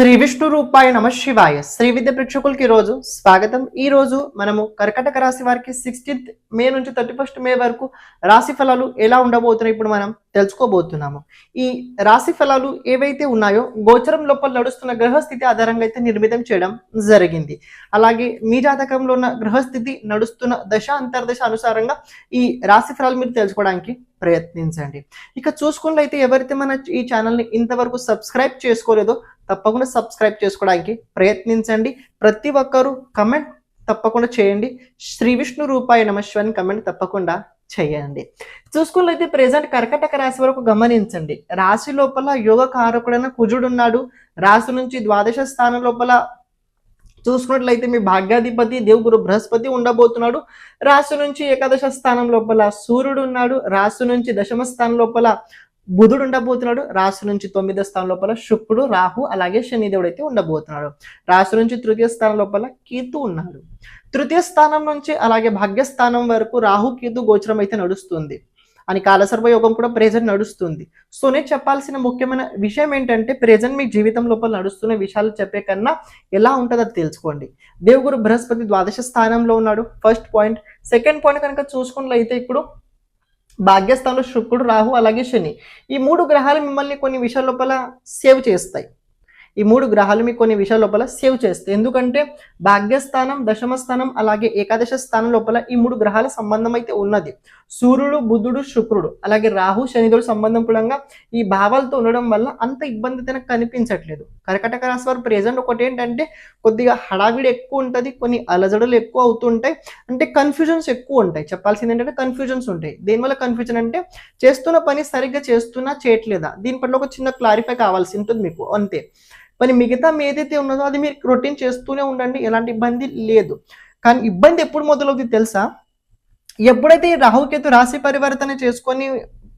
శ్రీ విష్ణు రూపాయ నమ శివాయ. శ్రీ విద్య ప్రేక్షకులకి ఈ రోజు స్వాగతం. ఈ రోజు మనము కర్కటక రాశి వారికి సిక్స్టీన్త్ మే నుంచి థర్టీ ఫస్ట్ మే వరకు రాశి ఫలాలు ఎలా ఉండబోతున్నాయి ఇప్పుడు మనం తెలుసుకోబోతున్నాము. ఈ రాశి ఫలాలు ఏవైతే ఉన్నాయో గోచరం లోపల నడుస్తున్న గ్రహస్థితి ఆధారంగా అయితే నిర్మితం చేయడం జరిగింది. అలాగే మీ జాతకంలో ఉన్న గ్రహస్థితి నడుస్తున్న దశ అంతర్దశ అనుసారంగా ఈ రాశి ఫలాలు మీరు తెలుసుకోవడానికి ప్రయత్నించండి. ఇక చూసుకున్నట్లయితే ఎవరైతే మన ఈ ఛానల్ని ఇంతవరకు సబ్స్క్రైబ్ చేసుకోలేదో తప్పకుండా సబ్స్క్రైబ్ చేసుకోవడానికి ప్రయత్నించండి. ప్రతి ఒక్కరూ కమెంట్ తప్పకుండా చేయండి. శ్రీ విష్ణు రూపాయ నమశివాని కమెంట్ తప్పకుండా చేయండి. చూసుకున్నట్లయితే ప్రెసెంట్ కర్కటక రాశి వరకు గమనించండి. రాశి లోపల యోగ కారకుడైన కుజుడు ఉన్నాడు. రాశి నుంచి ద్వాదశ స్థానం లోపల చూసుకున్నట్లయితే మీ భాగ్యాధిపతి దేవుగురు బృహస్పతి ఉండబోతున్నాడు. రాశి నుంచి ఏకాదశ స్థానం లోపల సూర్యుడు ఉన్నాడు. రాశి నుంచి దశమ స్థానం లోపల బుధుడు ఉండబోతున్నాడు రాశి నుంచి తొమ్మిదో స్థానం లోపల శుక్రుడు రాహు అలాగే శనిదేవుడు అయితే ఉండబోతున్నాడు. రాశి నుంచి తృతీయ స్థానం లోపల కీతు ఉన్నాడు. తృతీయ స్థానం నుంచి అలాగే భాగ్యస్థానం వరకు రాహు కీతు గోచరం అయితే నడుస్తుంది. అని కాలసర్వ యోగం కూడా ప్రెజెంట్ నడుస్తుంది. సో నేను చెప్పాల్సిన ముఖ్యమైన విషయం ఏంటంటే ప్రెజెంట్ మీ జీవితం లోపల నడుస్తున్న విషయాలు చెప్పే కన్నా ఎలా ఉంటుందో అది తెలుసుకోండి. దేవుగురు బృహస్పతి ద్వాదశ స్థానంలో ఉన్నాడు ఫస్ట్ పాయింట్ సెకండ్ పాయింట్ కనుక చూసుకున్నట్లయితే ఇప్పుడు భాగ్యస్థానంలో శుక్రుడు రాహు అలాగే శని. ఈ మూడు గ్రహాలు మిమ్మల్ని కొన్ని విషయాల లోపల సేవ్ చేస్తాయి. ఈ మూడు గ్రహాలు మీకు కొన్ని విషయాల లోపల సేవ్ చేస్తాయి. ఎందుకంటే భాగ్యస్థానం దశమ స్థానం అలాగే ఏకాదశ స్థానం లోపల ఈ మూడు గ్రహాల సంబంధం అయితే ఉన్నది. సూర్యుడు బుధుడు శుక్రుడు అలాగే రాహు శనిదుడు సంబంధం కూడా ఈ భావాలతో ఉండడం వల్ల అంత ఇబ్బంది తనకు కనిపించట్లేదు. కర్కటక రాశి వారు ప్రెజెంట్ ఒకటి ఏంటంటే కొద్దిగా హడావిడి ఎక్కువ ఉంటుంది కొన్ని అలజడులు ఎక్కువ అవుతుంటాయి అంటే కన్ఫ్యూజన్స్ ఎక్కువ ఉంటాయి. చెప్పాల్సింది ఏంటంటే కన్ఫ్యూజన్స్ ఉంటాయి. దేనివల్ల కన్ఫ్యూజన్ అంటే చేస్తున్న పని సరిగ్గా చేస్తున్నా చేయట్లేదా? దీని పట్ల ఒక చిన్న క్లారిఫై కావాల్సి ఉంటుంది మీకు. అంతే. మరి మిగతా ఏదైతే ఉన్నదో అది మీరు రొటీన్ చేస్తూనే ఉండండి ఎలాంటి ఇబ్బంది లేదు. కానీ ఇబ్బంది ఎప్పుడు మొదలవుతుంది తెలుసా? ఎప్పుడైతే ఈ రాహుకేతు రాశి పరివర్తన చేసుకొని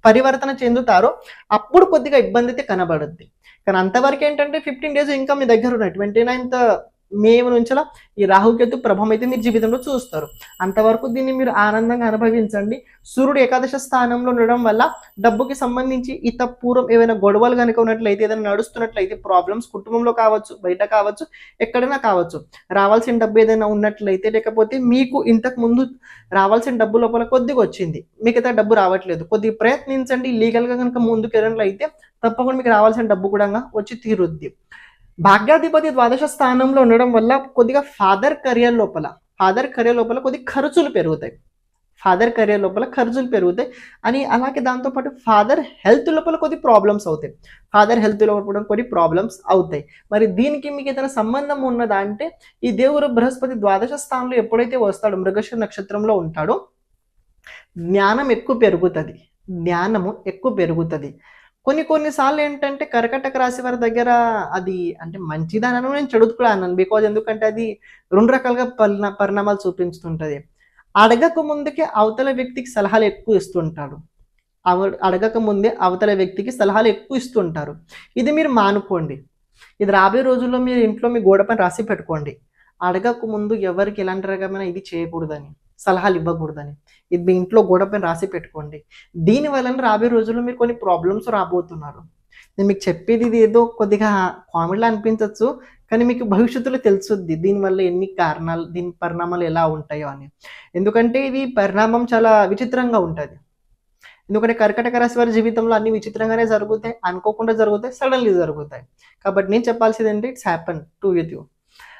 పరివర్తన చెందుతారో అప్పుడు కొద్దిగా ఇబ్బంది అయితే కనబడుద్ది. కానీ అంతవరకు ఏంటంటే ఫిఫ్టీన్ డేస్ ఇంకా మీ దగ్గర ఉన్నాయి. ట్వంటీ నైన్త్ మేము నుంచిలా ఈ రాహుకేతు ప్రభావం అయితే మీరు జీవితంలో చూస్తారు. అంతవరకు దీన్ని మీరు ఆనందంగా అనుభవించండి. సూర్యుడు ఏకాదశ స్థానంలో ఉండడం వల్ల డబ్బుకి సంబంధించి ఇత పూర్వం ఏమైనా గొడవలు కనుక ఉన్నట్లయితే ఏదైనా నడుస్తున్నట్లయితే ప్రాబ్లమ్స్ కుటుంబంలో కావచ్చు బయట కావచ్చు ఎక్కడైనా కావచ్చు రావాల్సిన డబ్బు ఏదైనా ఉన్నట్లయితే లేకపోతే మీకు ఇంతకు ముందు రావాల్సిన డబ్బు లోపల కొద్దిగా వచ్చింది. మిగతా డబ్బు రావట్లేదు. కొద్దిగా ప్రయత్నించండి. లీగల్గా కనుక ముందుకు వెళ్ళినట్లయితే తప్పకుండా మీకు రావాల్సిన డబ్బు కూడా వచ్చి తీరుద్ది. భాగ్యాధిపతి ద్వాదశ స్థానంలో ఉండడం వల్ల కొద్దిగా ఫాదర్ కెరియర్ లోపల ఫాదర్ కెరియర్ లోపల కొద్ది ఖర్చులు పెరుగుతాయి. ఫాదర్ కెరియర్ లోపల ఖర్చులు పెరుగుతాయి అని అలాగే దాంతోపాటు ఫాదర్ హెల్త్ లోపల కొద్ది ప్రాబ్లమ్స్ అవుతాయి. ఫాదర్ హెల్త్ లోపల కొన్ని ప్రాబ్లమ్స్ అవుతాయి. మరి దీనికి మీకు ఏదైనా సంబంధం ఉన్నదా అంటే ఈ దేవుడు బృహస్పతి ద్వాదశ స్థానంలో ఎప్పుడైతే వస్తాడో మృగశ నక్షత్రంలో ఉంటాడో జ్ఞానం ఎక్కువ పెరుగుతుంది. జ్ఞానము ఎక్కువ పెరుగుతుంది. కొన్ని కొన్నిసార్లు ఏంటంటే కర్కటక రాశి వారి దగ్గర అది అంటే మంచిదనను నేను చెడుకున్నాను అన్నాను బికాజ్ ఎందుకంటే అది రెండు రకాలుగా పరిణా పరిణామాలు చూపించుతుంటుంది. అడగక ముందుకే అవతల వ్యక్తికి సలహాలు ఎక్కువ ఇస్తుంటాడు అవ అడగక ముందే అవతల వ్యక్తికి సలహాలు ఎక్కువ ఇస్తుంటారు. ఇది మీరు మానుకోండి. ఇది రాబోయే రోజుల్లో మీరు ఇంట్లో మీ గోడ పని రాసి పెట్టుకోండి. అడగక ముందు ఎవరికి ఎలాంటి రకమైన ఇది చేయకూడదని. సలహాలు ఇవ్వకూడదని. ఇది మీ ఇంట్లో గోడ పైన రాసి పెట్టుకోండి. దీని వలన రాబోయే రోజుల్లో మీరు కొన్ని ప్రాబ్లమ్స్ రాబోతున్నారు. నేను మీకు చెప్పేది ఇది ఏదో కొద్దిగా కామెడీలో అనిపించవచ్చు కానీ మీకు భవిష్యత్తులో తెలుసుద్ది దీనివల్ల ఎన్ని కారణాలు దీని పరిణామాలు ఎలా ఉంటాయో అని. ఎందుకంటే ఇది పరిణామం చాలా విచిత్రంగా ఉంటుంది. ఎందుకంటే కర్కటక రాశి వారి జీవితంలో అన్ని విచిత్రంగానే జరుగుతాయి అనుకోకుండా జరుగుతాయి సడన్లీ జరుగుతాయి. కాబట్టి నేను చెప్పాల్సింది ఏంటి? It's happen to with you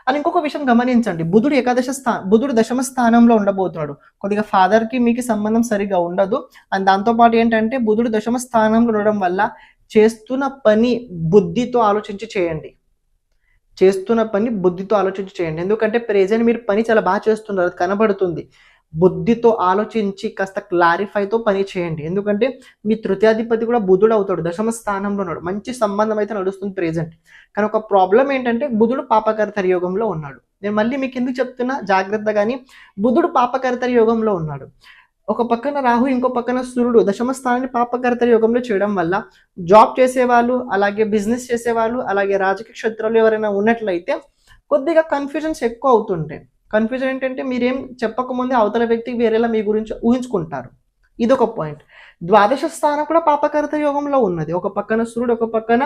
అని ఇంకొక విషయం గమనించండి. బుధుడు ఏకాదశ స్థా బుధుడు దశమ స్థానంలో ఉండబోతున్నాడు. కొద్దిగా ఫాదర్కి మీకు సంబంధం సరిగా ఉండదు. అండ్ దాంతోపాటు ఏంటంటే బుధుడు దశమ స్థానంలో ఉండడం వల్ల చేస్తున్న పని బుద్ధితో ఆలోచించి చేయండి. చేస్తున్న పని బుద్ధితో ఆలోచించి చేయండి. ఎందుకంటే ప్రెజెంట్ మీరు పని చాలా బాగా చేస్తున్నారు. అది కనబడుతుంది. బుద్ధితో ఆలోచించి కాస్త క్లారిఫైతో పని చేయండి. ఎందుకంటే మీ తృతీయాధిపతి కూడా బుధుడు అవుతాడు దశమ స్థానంలో ఉన్నాడు. మంచి సంబంధం అయితే నడుస్తుంది ప్రెజెంట్ కానీ ఒక ప్రాబ్లం ఏంటంటే బుధుడు పాపకర్తరి యోగంలో ఉన్నాడు. నేను మళ్ళీ మీకు ఎందుకు చెప్తున్నా? జాగ్రత్త కానీ బుధుడు పాపకర్తరి యోగంలో ఉన్నాడు. ఒక పక్కన రాహు ఇంకో పక్కన సూర్యుడు దశమ స్థానాన్ని పాపకర్తరి యోగంలో చేయడం వల్ల జాబ్ చేసేవాళ్ళు అలాగే బిజినెస్ చేసేవాళ్ళు అలాగే రాజకీయ క్షేత్రాలు ఎవరైనా ఉన్నట్లయితే కొద్దిగా కన్ఫ్యూజన్స్ ఎక్కువ అవుతుంటాయి. కన్ఫ్యూజన్ ఏంటంటే మీరేం చెప్పకముందే అవతల వ్యక్తి వేరేలా మీ గురించి ఊహించుకుంటారు. ఇదొక పాయింట్ ద్వాదశ స్థానం కూడా పాపకర్త యోగంలో ఉన్నది. ఒక పక్కన సూర్యుడు ఒక పక్కన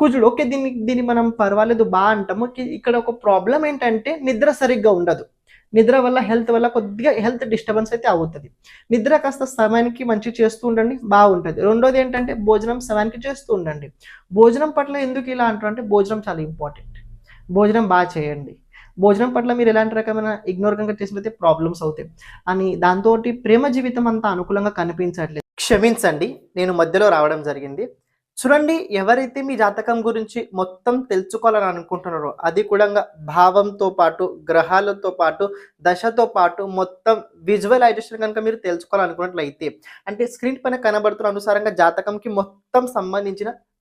కుజుడు. ఓకే దీన్ని దీన్ని మనం పర్వాలేదు బా అంటాము. ఇక్కడ ఒక ప్రాబ్లం ఏంటంటే నిద్ర సరిగ్గా ఉండదు. నిద్ర వల్ల హెల్త్ వల్ల కొద్దిగా హెల్త్ డిస్టర్బెన్స్ అయితే అవుతుంది. నిద్ర కాస్త సమయానికి మంచి చేస్తూ ఉండండి బాగుంటుంది. రెండోది ఏంటంటే భోజనం సమయానికి చేస్తూ ఉండండి. భోజనం పట్ల ఎందుకు ఇలా అంటారు అంటే భోజనం చాలా ఇంపార్టెంట్ భోజనం బాగా చేయండి. భోజనం పట్ల మీరు ఎలాంటి రకమైన ఇగ్నోర్ కనుక చేసినట్లయితే ప్రాబ్లమ్స్ అవుతాయి. అని దాంతో ప్రేమ జీవితం అంత అనుకూలంగా కనిపించట్లేదు. క్షమించండి నేను మధ్యలో రావడం జరిగింది. చూడండి ఎవరైతే మీ జాతకం గురించి మొత్తం తెలుసుకోవాలని అనుకుంటున్నారో అది కూడా భావంతో పాటు గ్రహాలతో పాటు దశతో పాటు మొత్తం విజువలైజేషన్ కనుక మీరు తెలుసుకోవాలనుకున్నట్లయితే అంటే స్క్రీన్ పైన కనబడుతున్న అనుసారంగా జాతకంకి మొత్తం సంబంధించిన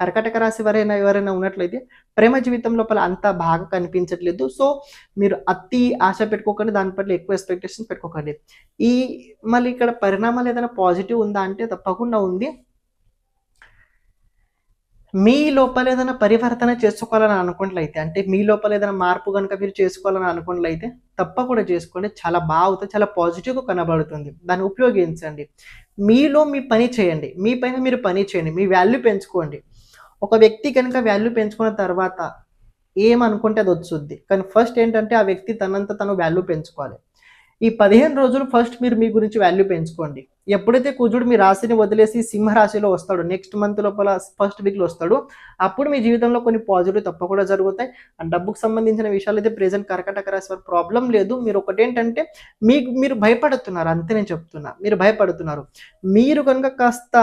కర్కటక రాశి వారైనా ఎవరైనా ఉన్నట్లయితే ప్రేమ జీవితం లోపల అంత బాగా కనిపించట్లేదు. సో మీరు అతి ఆశ పెట్టుకోకండి. దాని పట్ల ఎక్కువ ఎక్స్పెక్టేషన్ పెట్టుకోకండి. ఈ మళ్ళీ ఇక్కడ పరిణామాలు ఏదైనా పాజిటివ్ ఉందా అంటే తప్పకుండా ఉంది. మీ లోపల ఏదైనా పరివర్తన చేసుకోవాలని అనుకున్నట్లయితే అంటే మీ లోపల ఏదైనా మార్పు కనుక మీరు చేసుకోవాలని అనుకున్నట్లయితే తప్పకుండా చేసుకోండి. చాలా బాగుతుంది చాలా పాజిటివ్గా కనబడుతుంది. దాన్ని ఉపయోగించండి. మీలో మీ పని చేయండి. మీ పైన మీరు పని చేయండి. మీ వాల్యూ పెంచుకోండి. ఒక వ్యక్తి కనుక వాల్యూ పెంచుకున్న తర్వాత ఏమనుకుంటే అది వచ్చుద్ది. కానీ ఫస్ట్ ఏంటంటే ఆ వ్యక్తి తనంత తను వాల్యూ పెంచుకోవాలి. ఈ పదిహేను రోజులు ఫస్ట్ మీరు మీ గురించి వాల్యూ పెంచుకోండి. ఎప్పుడైతే కుజుడు మీ రాశిని వదిలేసి సింహరాశిలో వస్తాడు నెక్స్ట్ మంత్ లోపల ఫస్ట్ వీక్లో వస్తాడు అప్పుడు మీ జీవితంలో కొన్ని పాజిటివ్ తప్పకుండా జరుగుతాయి. అండ్ డబ్బుకు సంబంధించిన విషయాలు అయితే ప్రజెంట్ కర్కటక రాశి వారు ప్రాబ్లం లేదు. మీరు ఒకటేంటంటే మీకు మీరు భయపడుతున్నారు. అంతే నేను చెప్తున్నా. మీరు భయపడుతున్నారు. మీరు కనుక కాస్త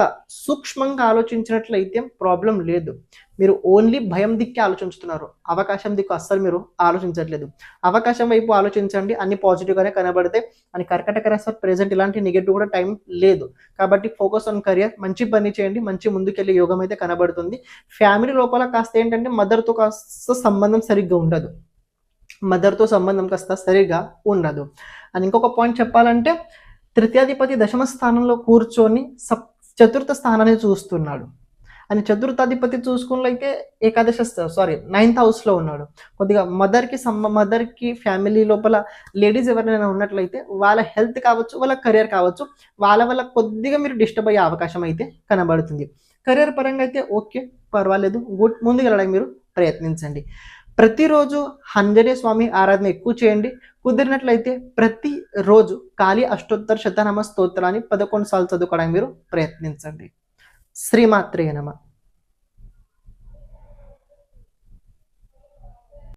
సూక్ష్మంగా ఆలోచించినట్లయితే ప్రాబ్లం లేదు. మీరు ఓన్లీ భయం దిక్కే ఆలోచిస్తున్నారు అవకాశం దిక్కు అస్సలు మీరు ఆలోచించట్లేదు. అవకాశం వైపు ఆలోచించండి. అన్ని పాజిటివ్గానే కనబడితే అని కర్కటక రాశి ప్రెజెంట్ ఇలాంటి నెగిటివ్ కూడా టైం లేదు. కాబట్టి ఫోకస్ ఆన్ కెరియర్ మంచి పని చేయండి మంచి ముందుకెళ్ళే యోగం అయితే కనబడుతుంది. ఫ్యామిలీ లోపల కాస్త ఏంటంటే మదర్తో కాస్త సంబంధం సరిగ్గా ఉండదు. మదర్తో సంబంధం కాస్త సరిగ్గా ఉండదు. అని ఇంకొక పాయింట్ చెప్పాలంటే తృతీయాధిపతి దశమ స్థానంలో కూర్చొని సప్ చతుర్థ స్థానాన్ని చూస్తున్నాడు. అని చతుర్థాధిపతి చూసుకున్నట్లయితే ఏకాదశ సారీ నైన్త్ హౌస్లో ఉన్నాడు. కొద్దిగా మదర్కి సమ్మ మదర్కి ఫ్యామిలీ లోపల లేడీస్ ఎవరైనా ఉన్నట్లయితే వాళ్ళ హెల్త్ కావచ్చు వాళ్ళ కెరియర్ కావచ్చు వాళ్ళ వల్ల కొద్దిగా మీరు డిస్టర్బ్ అయ్యే అవకాశం అయితే కనబడుతుంది. కెరియర్ పరంగా అయితే ఓకే పర్వాలేదు. గుడ్ ముందుకు వెళ్ళడానికి మీరు ప్రయత్నించండి. ప్రతిరోజు ఆంజనేయ స్వామి ఆరాధన ఎక్కువ చేయండి. కుదిరినట్లయితే ప్రతిరోజు కాళీ అష్టోత్తర శతనామ స్తోత్రాన్ని పదకొండు సార్లు చదువుకోవడానికి మీరు ప్రయత్నించండి. శ్రీమాత్రే నమ.